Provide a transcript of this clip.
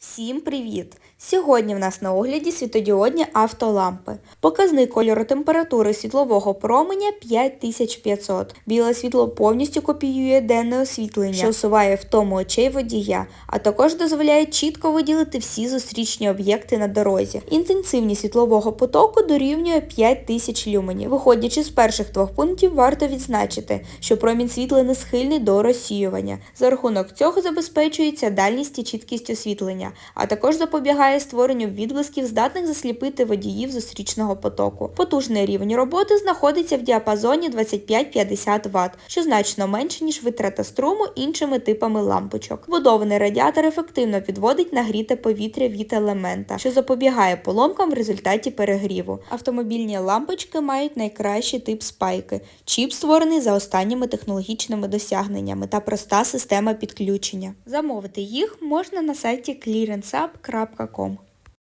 Всім привіт! Сьогодні в нас на огляді світодіодні автолампи. Показник кольору температури світлового променя 5500. Біле світло повністю копіює денне освітлення, що усуває втому очей водія, а також дозволяє чітко виділити всі зустрічні об'єкти на дорозі. Інтенсивність світлового потоку дорівнює 5000 люменів. Виходячи з перших двох пунктів, варто відзначити, що промінь світла не схильний до розсіювання. За рахунок цього забезпечується дальність і чіткість освітлення, а також запобігає створенню відблисків, здатних засліпити водіїв зустрічного потоку. Потужний рівень роботи знаходиться в діапазоні 25-50 Вт, що значно менше, ніж витрата струму іншими типами лампочок. Вбудований радіатор ефективно підводить нагріте повітря від елемента, що запобігає поломкам в результаті перегріву. Автомобільні лампочки мають найкращий тип спайки. Чіп створений за останніми технологічними досягненнями та проста система підключення. Замовити їх можна на сайті clearanceup.com.